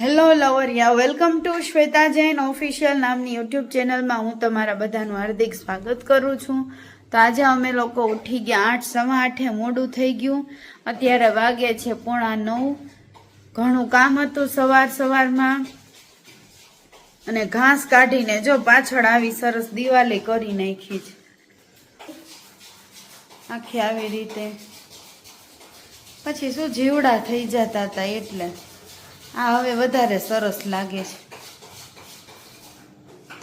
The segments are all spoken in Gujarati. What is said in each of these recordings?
Hello લવરિયા welcome to Shweta Jain official નામની યુટ્યુબ ચેનલમાં હું તમારા બધાનું હાર્દિક સ્વાગત કરું છું. તો આજે અમે લોકો ઉઠી ગયા આઠ, સવા આઠે મોડું થઈ ગયું. અત્યારે વાગે છે પોણા નવ. ઘણું કામ હતું સવાર સવારમાં. અને ઘાસ કાઢીને જો પાછળ આવી સરસ દિવાલે કરી નાખી છે. આખી આવી રીતે. પછી શું જીવડા થઈ જતા હતા એટલે? આ હવે વધારે સરસ લાગે છે.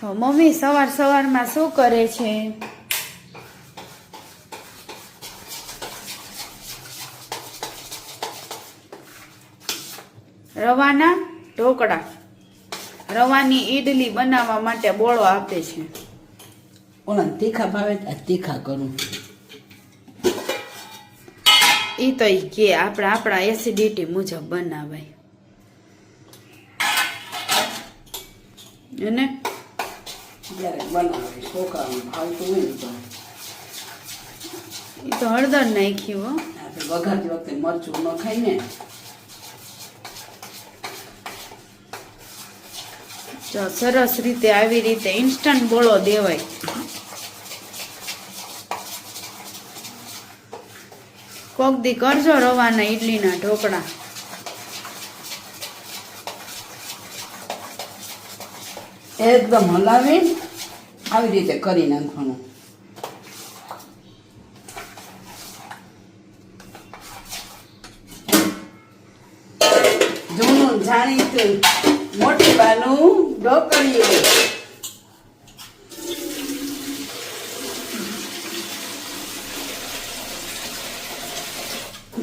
તો મમ્મી સવાર સવારમાં શું કરે છે? રવાના ઢોકળા. રવાની ઈડલી બનાવવા માટે બોળો આપે છે. ઓલા તીખા ભાવે તીખા કરું. એ તો કે આપણે આપણા એસિડિટી મુજબ બનાવાય. અને જ્યારે બનાવે છોકરાનું ભાવતું હોય ને તો. એ તો હળદર નાખ્યું હો. આપણે વઘારતી વખતે મરચું ન ખાઈ ને. જો સરસ રીતે આવી રીતે ઇન્સ્ટન્ટ બોળો દેવાય. કોક દી કરજો રવાના ઈડલીના ઢોકળા. એકદમ હલાવી આવી રીતે કરી નાખવાનું. જૂનું જાણીતું મોટી બાનું ઢોકળિયું.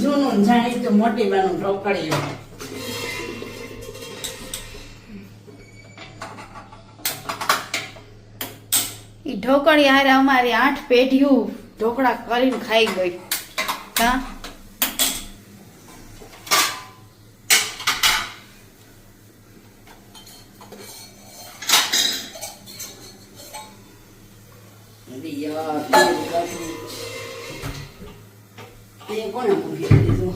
જૂનું જાણીતું મોટી બાનું ઢોકળિયું. ઢોકળી હારે અમારી આઠ પેઢીયું ઢોકળા કરીને ખાઈ ગઈ. હા? કોણે મૂકી દીધું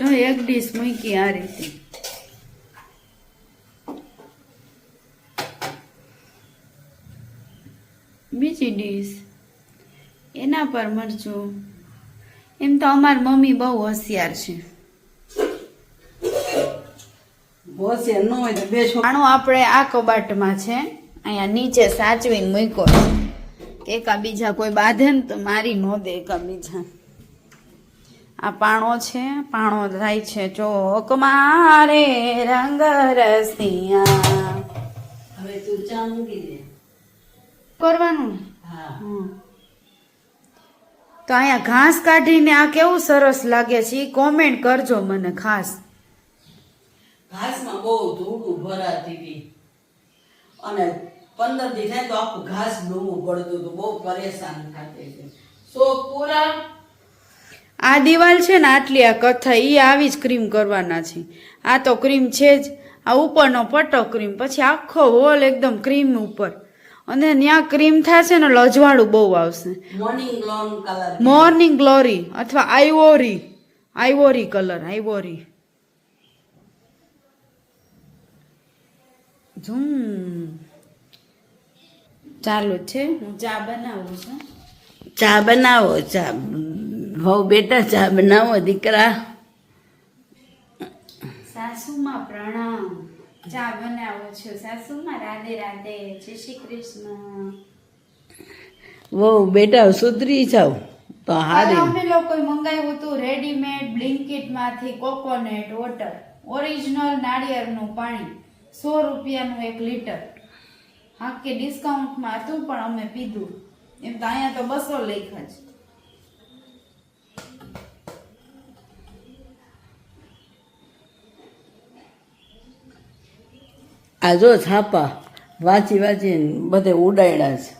જો એક ડીશ મૂકી આ રીતે. બીજી ડીશ. એના પર મરચું. એમ તો અમારી મમ્મી બહુ હોશિયાર છે. હોશિયાર ન હોય તો બે છોકરા આપણે આ કબાટમાં છે અહીંયા નીચે સાચવીને મૂક્યો છે. કે એકા બીજા કોઈ બાંધે ને તો મારી ન દે એકા બીજા. આ પાણો છે પાણો થાય છે ચોક મારે રંગ રસિયા. હવે તું ચા મૂકી દે. કરવાનું. તો અહીંયા ઘાસ કાઢીને આ કેવું સરસ લાગે છે એ કોમેન્ટ કરજો મને ખાસ. ઘાસમાં બહુ ધૂળું ભરાતી હતી. અને પંદર દિવસ થાય તો આખું ઘાસ ડૂબું પડતું હતું બહુ પરેશાન થતી હતી. સો પૂરા આ દિવાલ છે ને આટલી આ કથા એ આવી જ ક્રીમ કરવાના છે. આ તો ક્રીમ છે જ. આ ઉપરનો પટ્ટો ક્રીમ પછી આખો હોલ એકદમ ક્રીમ ઉપર. અને ત્યાં ક્રીમ થશે ને લજવાળું બહુ આવશે. મોર્નિંગ ગ્લોરી અથવા આઈવોરી આઈવોરી કલર આઈવોરી ચાલુ છે હું ચા બનાવું છું. ચા બનાવો ચા. ભવ બેટા ચા બનાવો દીકરા. સાસુમાં પ્રણામ. ચા બનાવું છું? સાસુમાં રાધે રાધે. જય શ્રી કૃષ્ણ. વહુ બેટા સુધરી જાવ તો હારી. અમે લોકોએ મંગાવ્યું હતું રેડીમેડ બ્લિંકિટમાંથી કોકોનટ વોટર. ઓરિજિનલ નાળિયેરનું પાણી. સો રૂપિયાનું એક લીટર. હા કે ડિસ્કાઉન્ટમાં હતું પણ અમે પીધું. એમ તો અહીંયા તો બસો લખ્યા છે. આ જો છાપા વાંચી વાંચી બધે ઉડાડ્યા છે.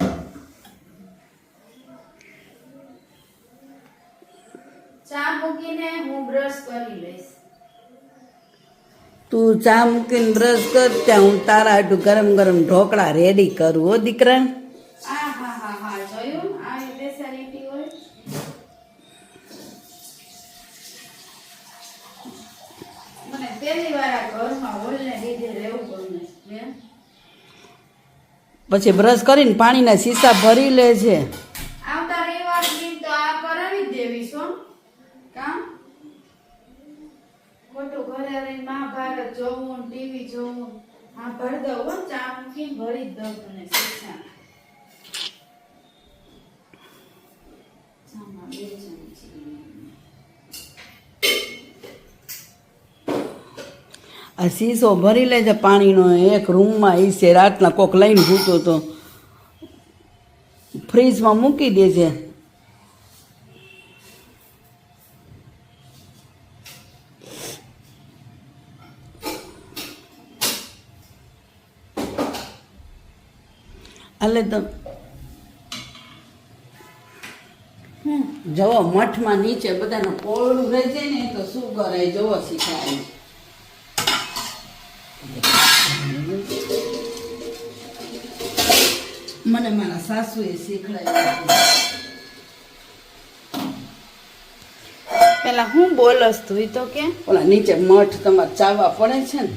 ચા મૂકીને હું બ્રશ કરી લઈશ. તું ચા મૂકીને બ્રશ કર ત્યાં હું તારા હાટું ગરમ ગરમ ઢોકળા રેડી કરું હો દીકરા. પછી બ્રશ કરીને પાણીના સીસા ભરી લે છે. આવતા રવિવાર દી તો આ કરાવી દેવી છો કામ ખોટું ઘરે રહીને મહાભારત જોવું, ટીવી જોવું. હા ભરી દઉં હો, ચા મૂકીને ભરી દઉં તને શીશા. ચામાં આ શીશો ભરી લે છે પાણીનો એક રૂમમાં એ છે રાતના કોક લઈને ભૂતો તો. ફ્રીજમાં મૂકી દે છે એટલે તો જવો મઠમાં નીચે બધાને પોળું રહે છે ને તો શું કરે જવો શીખાય. મને મારા સાસુએ શીખડાવ્યું પેલા હું બોલસ તું તો કે ઓલા નીચે મઠ તમારે ચાવવા પડે છે ને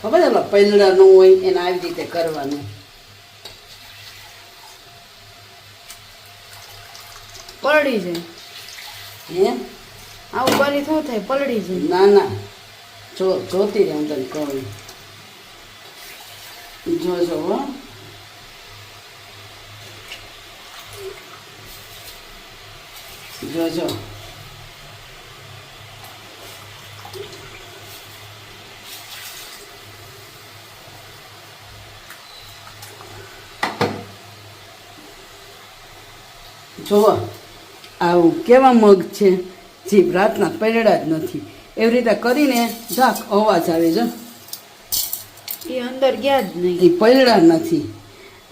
ખબર ઓલા પૈલડાનું હોય એને આવી રીતે કરવાનું પલડી જાય હે આવું કરી શું થાય પલડી જાય ના ના જો જોતી રહે હું તને કહું જોજો હો જોજો જોવો આવું કેવા મગ છે જીભ રાતના પેરડા જ નથી એવી રીતે કરીને ઝાક અવાજ આવે છે એ અંદર ગયા જ નહીં. એ પૈડા નથી.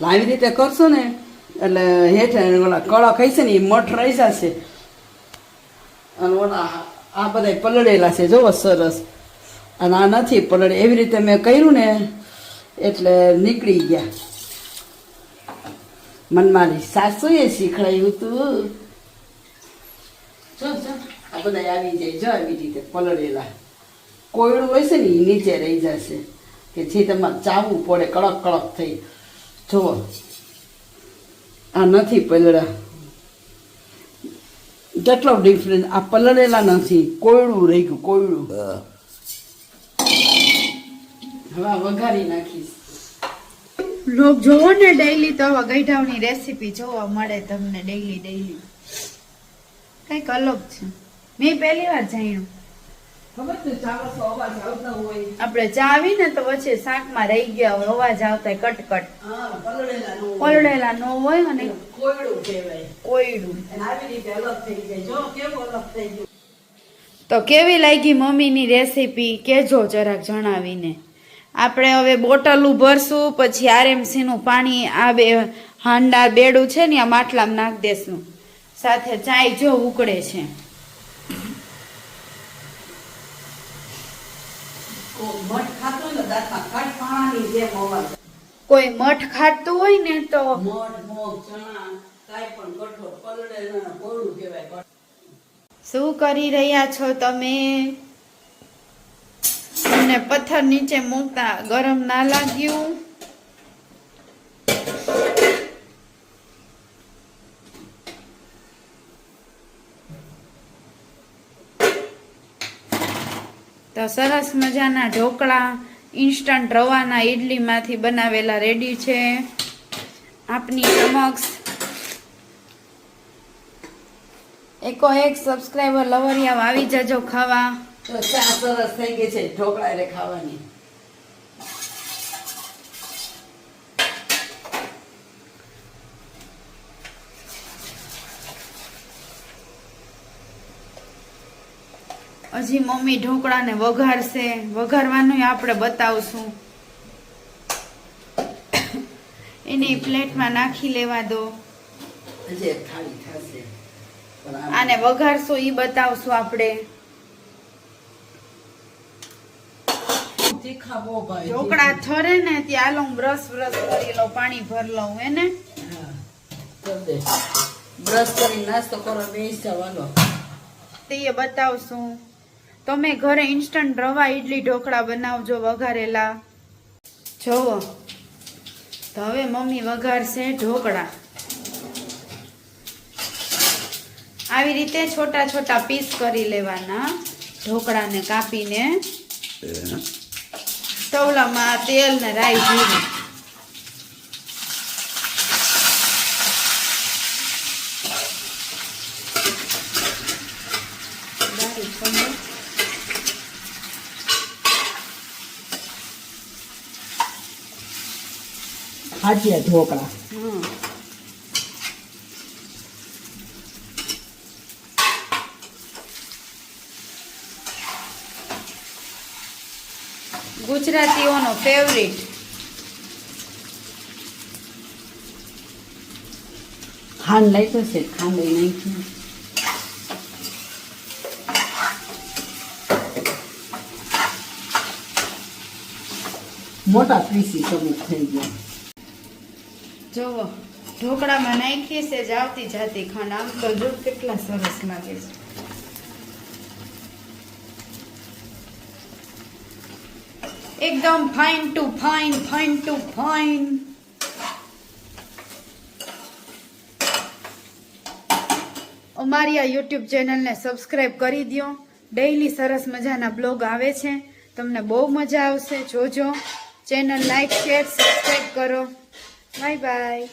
લાવી રીતે કરશો ને, એટલે હેઠે ઓલા કળા ખાઈ ને, એ મઠ રહી છે. અને ઓલા આ બધા પલળેલા છે, જોવો સરસ. અને આ નથી પલળે. એવી રીતે મેં કર્યું ને, એટલે નીકળી ગયા. મન મારી સાસુએ શીખડાયું તું. જો જો, આ બધા આવી જાય. જો, આવી રીતે પલળેલા. કોયડું હોય છે ને, એ નીચે રહી જશે. કે જે તમારે ચાવવું પડે કડક કડક થઈ. જુઓ. આ નથી પલળા. કેટલો ડિફરન્સ આ પલળેલા નથી. કોયડું રહી ગયું કોયડું. હવે વઘારી નાખીશ. લોક જોવો ને ડેઈલી તો હવે ગઈઢાવની રેસીપી જોવા મળે તમને ડેઈલી ડેઈલી કંઈક અલગ છે. મેં પહેલી વાર જાણ્યું. આપણે ચાવી ને તો પછી શાકમાં રહી ગયા હોય અવાજ આવતા કટકટ. પલળેલા નો હોય. અને કોયડું કહેવાય. કોયડું. આવી રીતે અલગ થઈ જાય. જો કેવું અલગ થઈ ગયું? તો કેવી લાગી મમ્મીની રેસીપી કેજો જરાક જણાવીને. આપણે હવે બોટલું ભરશું પછી આરએમસી નું પાણી આ બે હાંડા બેડું છે ને આ માટલામાં નાખ દેશું. સાથે ચાય જો ઉકળે છે. કોઈ મઠ ખાતો હોય ને તો શું કરી રહ્યા છો તમે? તમને પથ્થર નીચે મૂકતા ગરમ ના લાગ્યું? તો સરસ મજાના ઢોકળા ઇન્સ્ટન્ટ રવાના ઈડલીમાંથી બનાવેલા રેડી છે. આપની સમક્ષ એકો એક સબસ્ક્રાઈબર લવરિયા આવી જજો ખાવા. તો ચા સરસ થઈ ગઈ છે, ઢોકળા રે ખાવાની. હજી મમ્મી ઢોકળાને વઘારશે. વઘારવાનું આપણે બતાવશું. એની પ્લેટમાં નાખી લેવા દો. આને વઘારશું એ બતાવશું આપણે. ઢોકળા થરે ને ત્યાં લઉં બ્રશ બ્રશ કરી લઉં પાણી ભર લઉં એને બ્રશ કરી નાસ્તો કરો બેસી જવાનો તે બતાવશું. તમે ઘરે ઇન્સ્ટન્ટ રવા ઇડલી ઢોકળા બનાવજો વઘારેલા. જોવો તો હવે મમ્મી વઘારશે ઢોકળા. આવી રીતે છોટા છોટા પીસ કરી લેવાના ઢોકળાને કાપીને. તવલામાં તેલ ને રાઈ જીરું રાઈ ચમચ. હાજીયા ઢોકળા હમ. ગુજરાતીઓનો ફેવરિટ ખાંડ નાખ્યો છે ખાંડ એ નાખ્યું મોટા પીસી અમુક થઈ ગયા જોવો, ઢોકળામાં નાખીએ છે, જ આવતી જાતી ખાંડ. આમ તો જો કેટલા સરસ લાગે છે. એકદમ fine to fine fine to fine અમારી આ યુટ્યુબ ચેનલને સબસ્ક્રાઇબ કરી દો ડેઈલી સરસ મજાના બ્લોગ આવે છે. તમને બહુ મજા આવશે. જોજો. ચેનલ લાઈક શેર સબસ્ક્રાઇબ કરો. Bye bye.